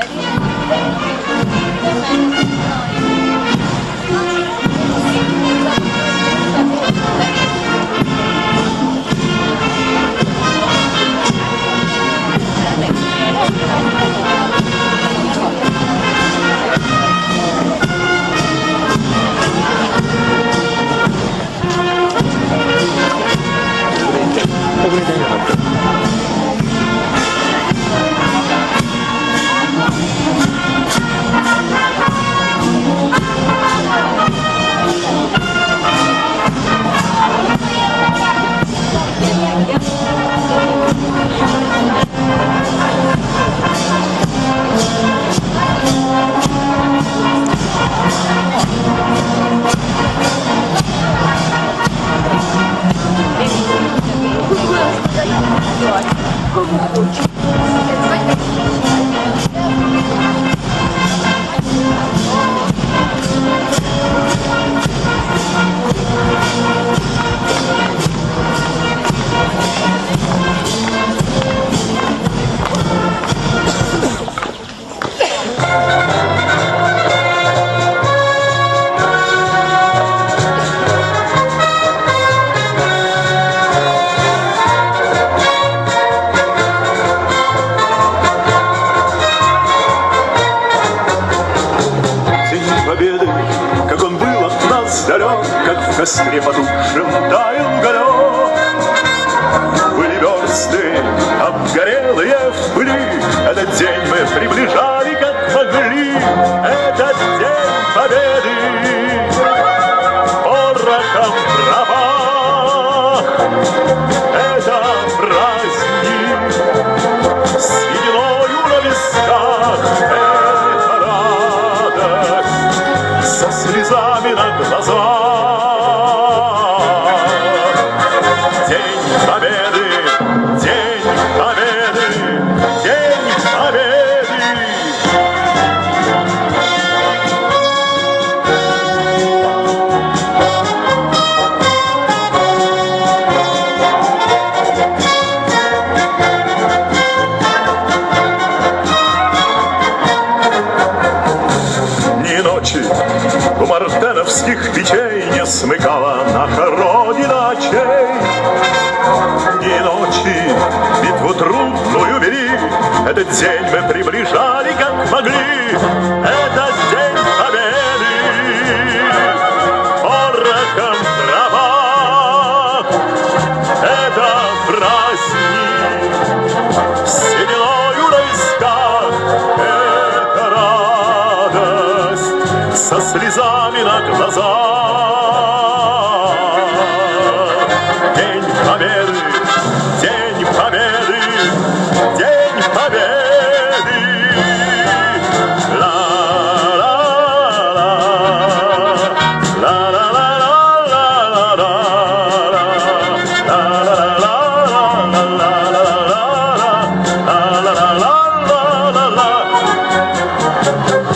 День как. День победы, день победы, день победы. Ла -ла -ла, ла -ла -ла -ла -ла -ла -ла -ла.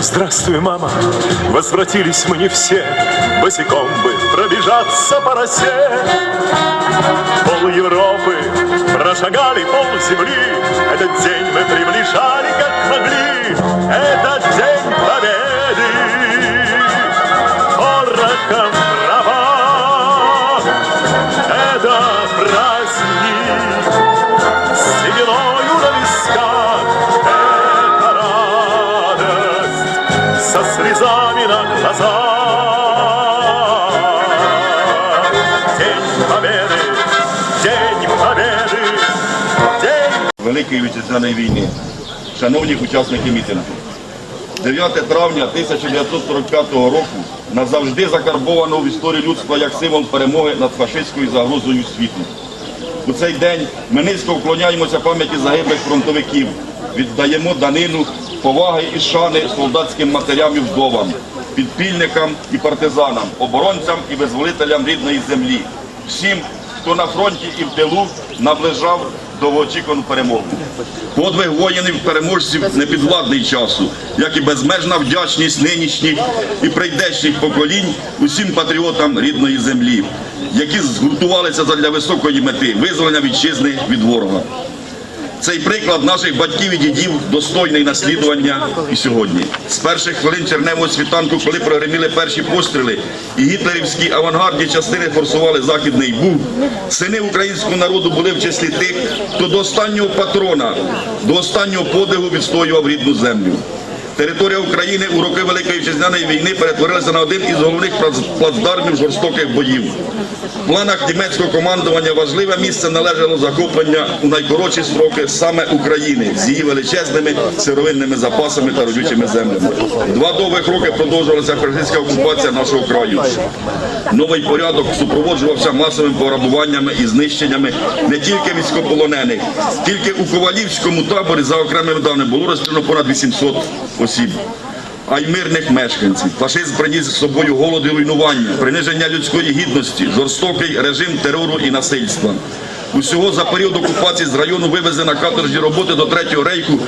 Здравствуй, мама возвратились мы не все, Босиком бы пробежаться по росе. Пол Европы прошагали пол земли, Этот день мы приближали как могли, Великої вітчизняної війни. Шановні учасники мітингу, 9 травня 1945 року назавжди закарбовано в історії людства як символ перемоги над фашистською загрозою світу. У цей день ми низько вклоняємося пам'яті загиблих фронтовиків, віддаємо данину поваги і шани солдатським матерям і вдовам, підпільникам і партизанам, оборонцям і визволителям рідної землі, всім, хто на фронті і в тилу наближав довгоочікувану перемогу. Подвиг воїнів-переможців непідвладний часу, як і безмежна вдячність нинішніх і прийдешніх поколінь усім патріотам рідної землі, які згуртувалися задля високої мети визволення вітчизни від ворога. Цей приклад наших батьків і дідів достойний наслідування і сьогодні. З перших хвилин черневого світанку, коли прогреміли перші постріли, і гітлерівські авангардні частини форсували Західний був. сини українського народу були в числі тих, хто до останнього патрона, до останнього подигу відстоював рідну землю. Територія України у роки Великої Вітчизняної війни перетворилася на один із головних плацдармів жорстоких боїв. В планах німецького командування важливе місце належало захоплення у найкоротші строки саме України з її величезними сировинними запасами та родючими землями. Два довгих роки продовжувалася фашистська окупація нашого краю. Новий порядок супроводжувався масовими пограбуваннями і знищеннями не тільки військополонених, тільки у Ковалівському таборі за окремими даними було розстріляно понад 800 осіб. А й мирних мешканців. Фашизм приніс з собою голод і руйнування, приниження людської гідності, жорстокий режим терору і насильства. Усього за період окупації з району вивезли на каторжні роботи до Третього рейху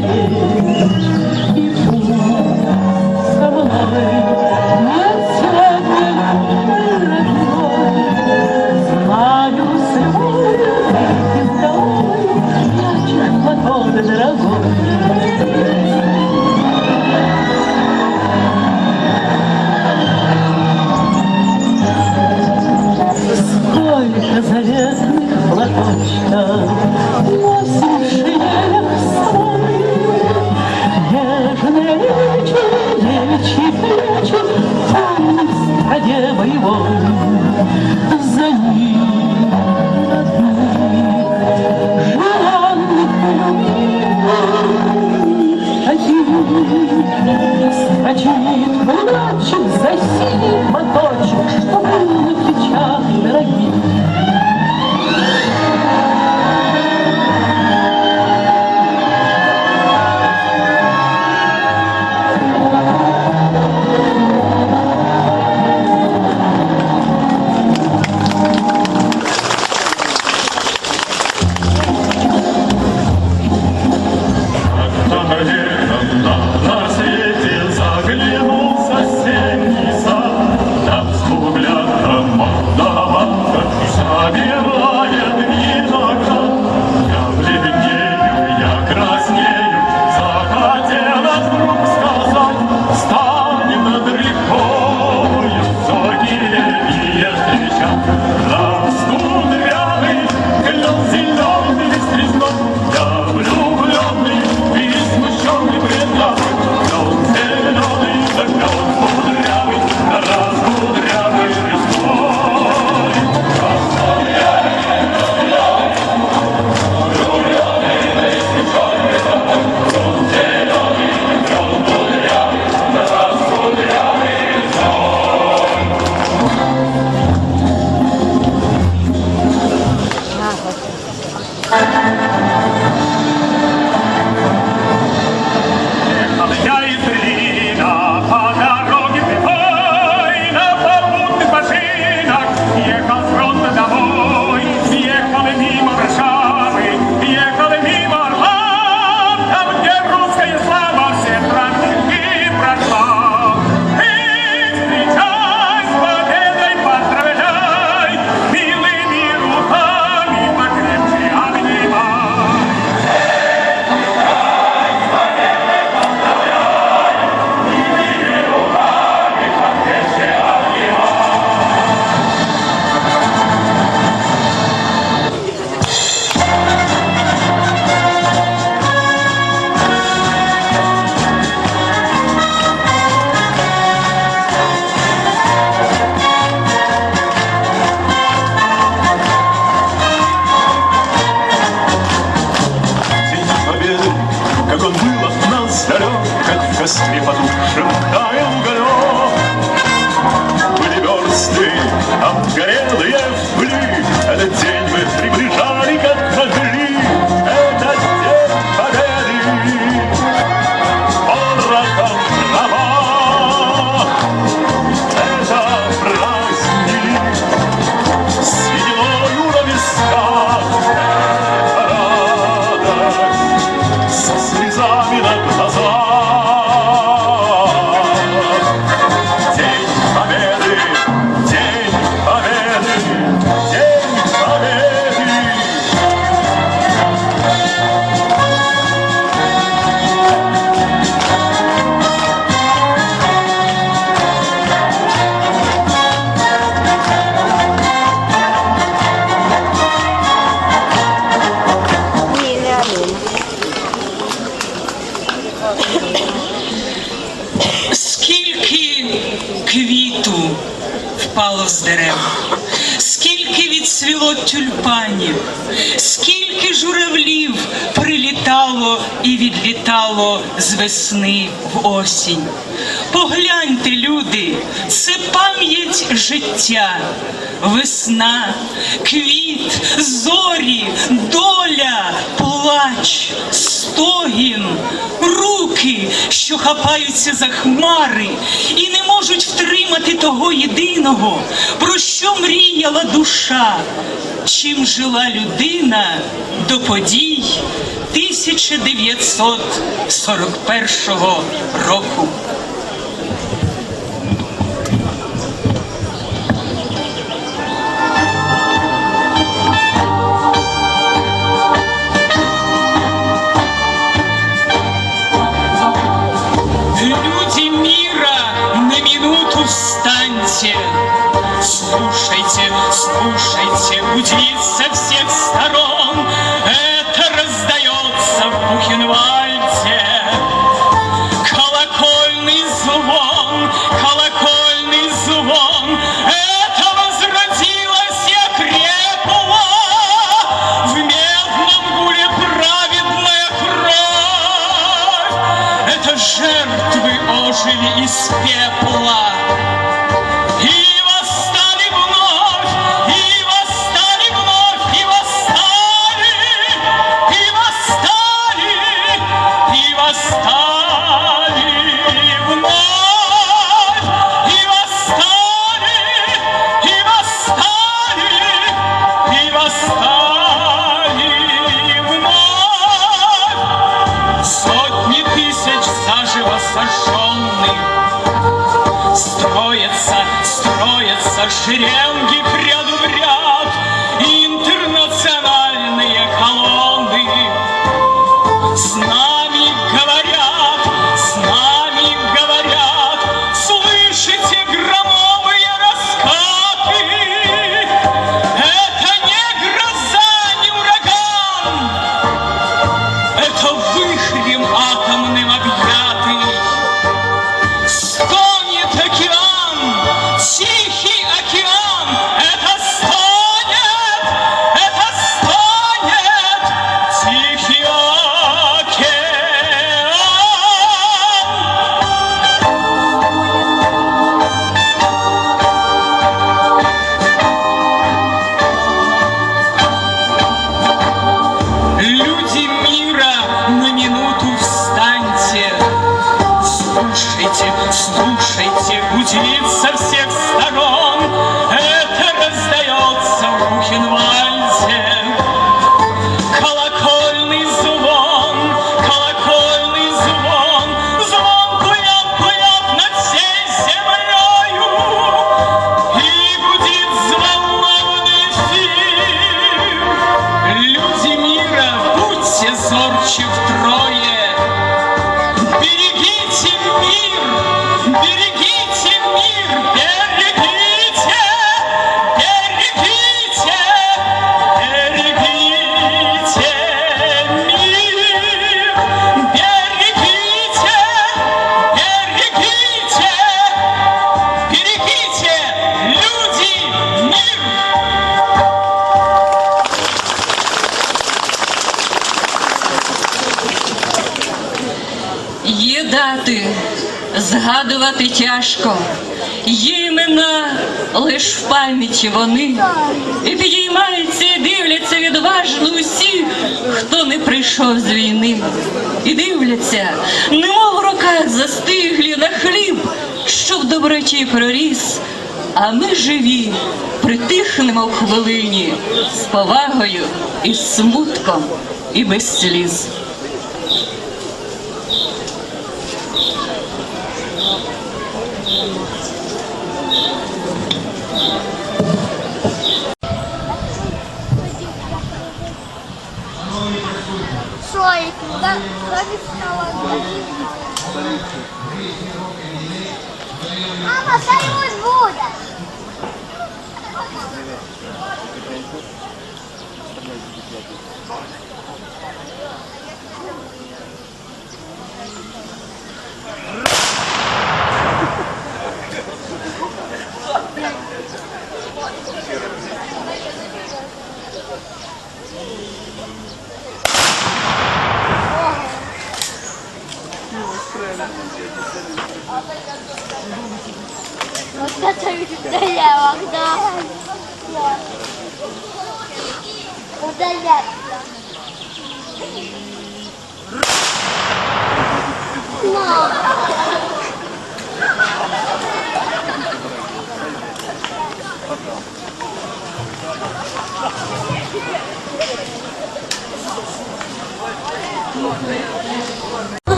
よし! тюльпанів, скільки журавлів прилітало і відлітало з весни в осінь. Погляньте, люди, це пам'ять життя, весна, квіт, зорі, доля, плач, стогін, руки, що хапаються за хмари, і не можуть втримати того єдиного, про що мріяла душа, чим жила людина до подій 1941 року. Слушайте, гудит со всех сторон, это раздается в бухенвале. важко, є імена лиш в пам'яті вони, і підіймаються і дивляться відважно усі, хто не прийшов з війни, і дивляться, немов в руках застиглі на хліб, що в доброті проріс. А ми живі, притихнемо в хвилині з повагою і смутком, і без сліз. Pode ficar logo aqui. Ah, mas saiu os Budas.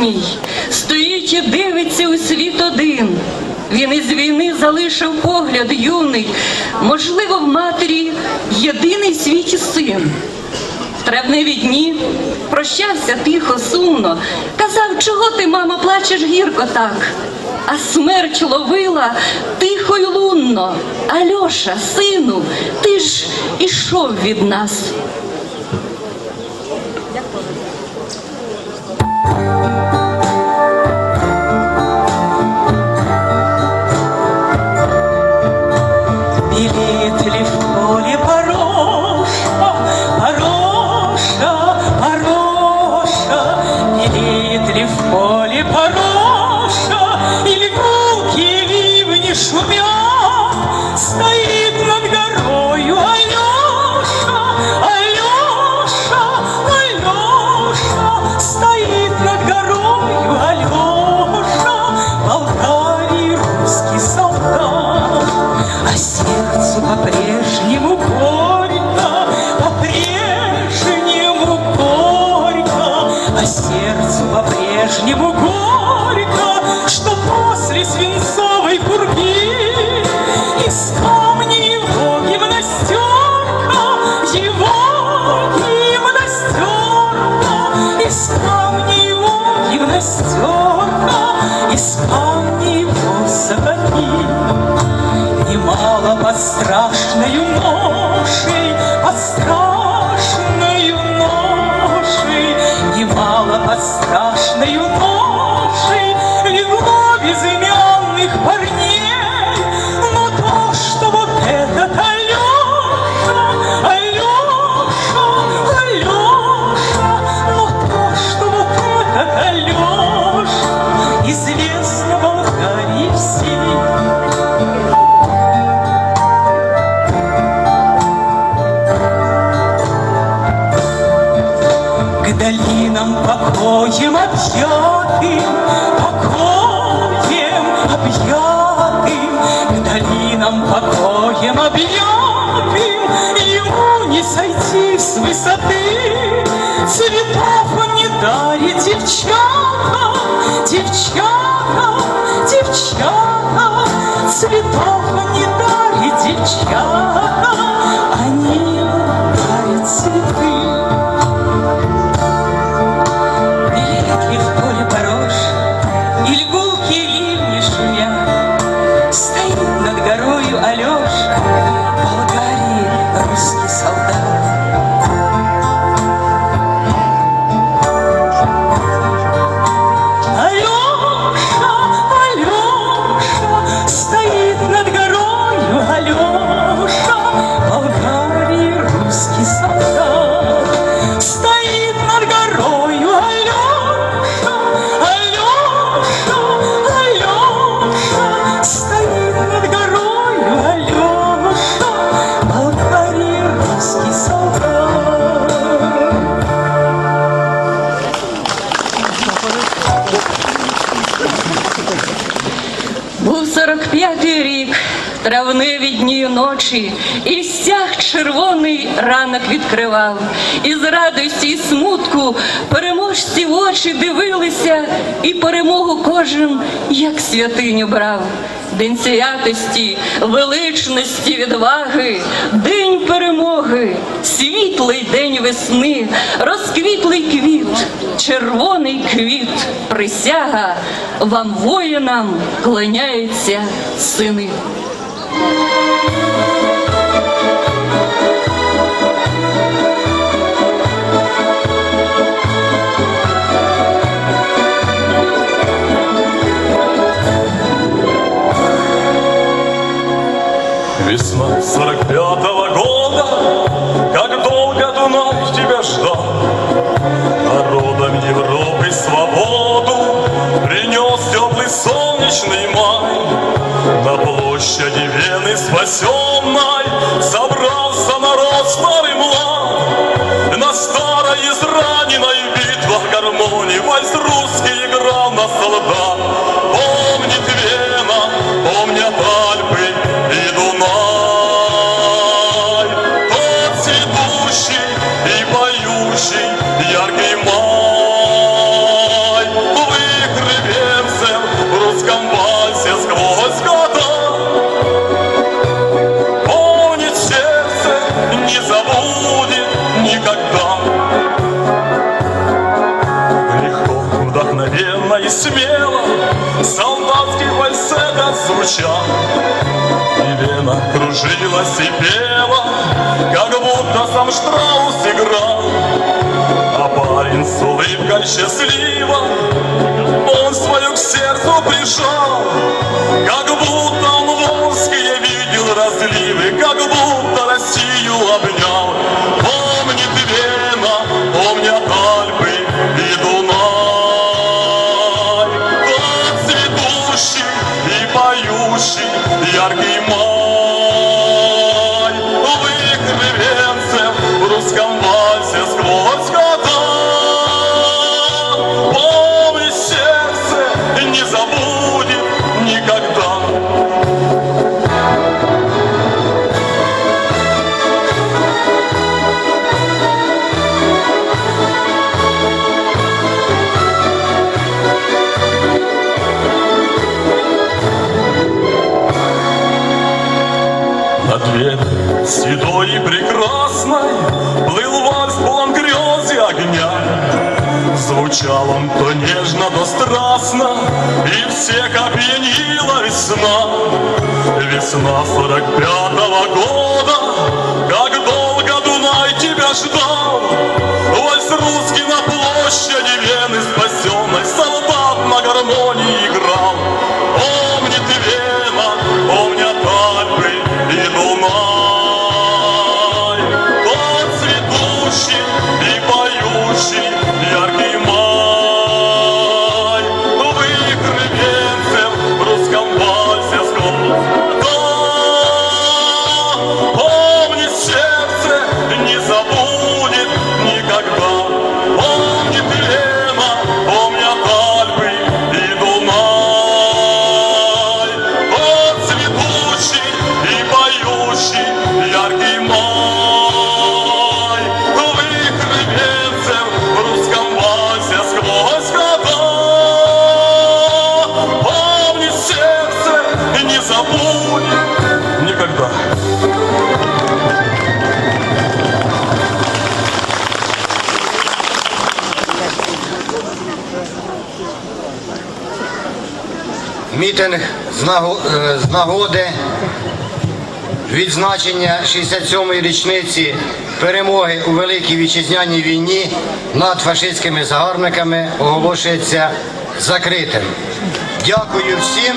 Незабутній, стоїть і дивиться у світ один. Він із війни залишив погляд юний, можливо, в матері єдиний світі син. В травневі дні прощався тихо, сумно, казав, чого ти, мама, плачеш гірко так. А смерть ловила тихо й лунно. Альоша, сину, ти ж ішов від нас. Белеет шумят? Стоит страшною ношей, под страшною ношей, немало под страшною ношей легло безымянных парней. Но то, что этот Алеша, Алеша, Алеша, но то, что вот этот Алеша, известно покоем объятым, покоем объятым, долинам покоем объятым, ему не сойти с высоты, цветов не дарит девчата, девчата, девчата, цветов не дарит девчата, они дарят цветы. Святиню брав. День святості, величності, відваги, день перемоги, світлий день весни, розквітлий квіт, червоний квіт, присяга, вам воїнам кланяються сини. Весна сорок пятого года, Как долго Дунай тебя ждал. Народам Европы свободу Принес теплый солнечный май. На площади Вены спасенной Собрался народ старый млад. На старой израненной битвах гармонии Вальс русский играл на солдат. Звучал И вена кружилась и пела Как будто сам Штраус играл. А парень с улыбкой счастливо Он свою к сердцу прижал Как будто Звучал он то нежно, то страстно И всех опьянила весна Весна сорок пятого года Как долго Дунай тебя ждал. Вальс русский на площади мітинг е, з нагоди відзначення 67-ї річниці перемоги у великій вітчизняній війні над фашистськими загарбниками оголошується закритим. Дякую всім.